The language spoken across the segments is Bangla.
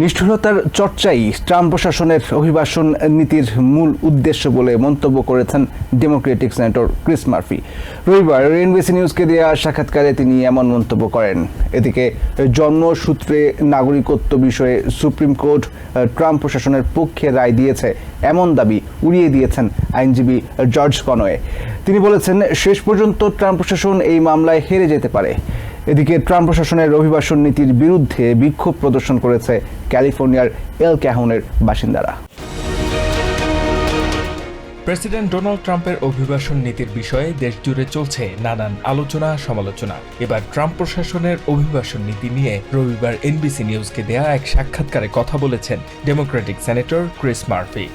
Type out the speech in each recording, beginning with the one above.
নিষ্ঠুরতার চর্চাই ট্রাম্প প্রশাসনের অভিবাসন নীতির মূল উদ্দেশ্য বলে মন্তব্য করেছেন ডেমোক্রেটিক সেনেটর ক্রিস মার্ফি। রবিবার এনবিসি নিউজকে দেওয়া সাক্ষাৎকারে তিনি এমন মন্তব্য করেন। এদিকে জন্মসূত্রে নাগরিকত্ব বিষয়ে সুপ্রিম কোর্ট ট্রাম্প প্রশাসনের পক্ষে রায় দিয়েছে এমন দাবি উড়িয়ে দিয়েছেন আইনজীবী জর্জ কনওয়ে। তিনি বলেছেন, শেষ পর্যন্ত ট্রাম্প প্রশাসন এই মামলায় হেরে যেতে পারে। এদিকে ট্রাম্প প্রশাসনের অভিবাসন নীতির বিরুদ্ধে বিক্ষোভ প্রদর্শন করেছে ক্যালিফোর্নিয়ার এল ক্যাহনের বাসিন্দারা। প্রেসিডেন্ট ডোনাল্ড ট্রাম্পের অভিবাসন নীতির বিষয়ে দেশ জুড়ে চলছে নানান আলোচনা, সমালোচনা। এবার ট্রাম্প প্রশাসনের অভিবাসন নীতি নিয়ে রবিবার এনবিসি নিউজকে দেয়া এক সাক্ষাৎকারে কথা বলেছেন ডেমোক্রেটিক সেনেটর ক্রিস মার্ফি।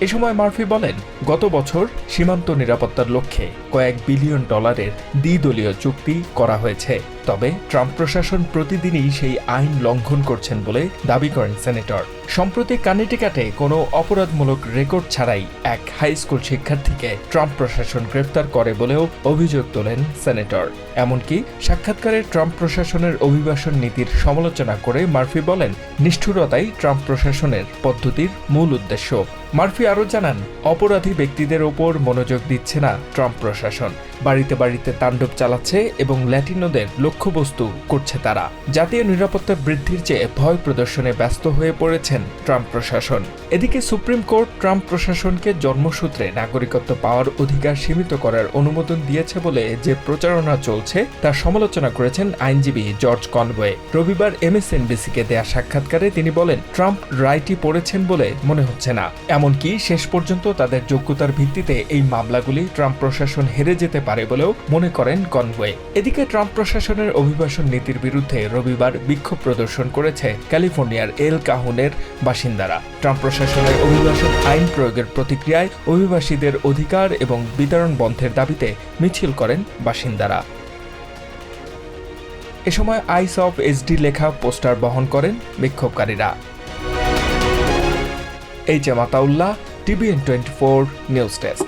এ সময় মার্ফি বলেন, গত বছর সীমান্ত নিরাপত্তার লক্ষ্যে কয়েক বিলিয়ন ডলারের দ্বিদলীয় চুক্তি করা হয়েছে। তবে ট্রাম্প প্রশাসন প্রতিদিনই সেই আইন লঙ্ঘন করছেন বলে দাবি করেন সেনেটর। সম্প্রতি কানেটিকাটে কোনো অপরাধমূলক রেকর্ড ছাড়াই এক হাই স্কুল শিক্ষার্থীকে ট্রাম্প প্রশাসন গ্রেফতার করে বলেও অভিযোগ তোলেন সেনেটর। এমনকি সাক্ষাৎকারে ট্রাম্প প্রশাসনের অভিবাসন নীতির সমালোচনা করে মার্ফি বলেন, নিষ্ঠুরতাই ট্রাম্প প্রশাসনের পদ্ধতির মূল উদ্দেশ্য। মার্ফি আরও জানান, অপরাধী ব্যক্তিদের ওপর মনোযোগ দিচ্ছে না ট্রাম্প প্রশাসন। বাড়িতে বাড়িতে তাণ্ডব চালাচ্ছে এবং ল্যাটিনোদের লক্ষ্যবস্তু করছে তারা। জাতীয় নিরাপত্তা বৃদ্ধির চেয়ে ভয় প্রদর্শনে ব্যস্ত হয়ে পড়েছেন ট্রাম্প প্রশাসন। এদিকে সুপ্রিম কোর্ট ট্রাম্প প্রশাসনকে জন্মসূত্রে নাগরিকত্ব পাওয়ার অধিকার সীমিত করার অনুমোদন দিয়েছে বলে যে প্রচারণা চলছে তার সমালোচনা করেছেন আইনজীবী জর্জ কনওয়ে। রবিবার এমএসএনবিসিকে দেয়া সাক্ষাৎকারে তিনি বলেন, ট্রাম্প রায়টি পড়েছেন বলে মনে হচ্ছে না। এমনকি শেষ পর্যন্ত তাদের যোগ্যতার ভিত্তিতে এই মামলাগুলি ট্রাম্প প্রশাসন হেরে যেতে পারে বলেও মনে করেন কনওয়ে। এদিকে ট্রাম্প প্রশাসনের অভিবাসন নীতির বিরুদ্ধে রবিবার বিক্ষোভ প্রদর্শন করেছে ক্যালিফোর্নিয়ার এল কাহুনের বাসিন্দারা। ট্রাম্প প্রশাসনের অভিবাসন আইন প্রয়োগের প্রতিক্রিয়ায় অভিবাসীদের অধিকার এবং বিতরণ বন্ধের দাবিতে মিছিল করেন বাসিন্দারা। এ সময় আইস অফ এসডি লেখা পোস্টার বহন করেন বিক্ষোভকারীরা। H M Ataullah, TVN twenty four news desk.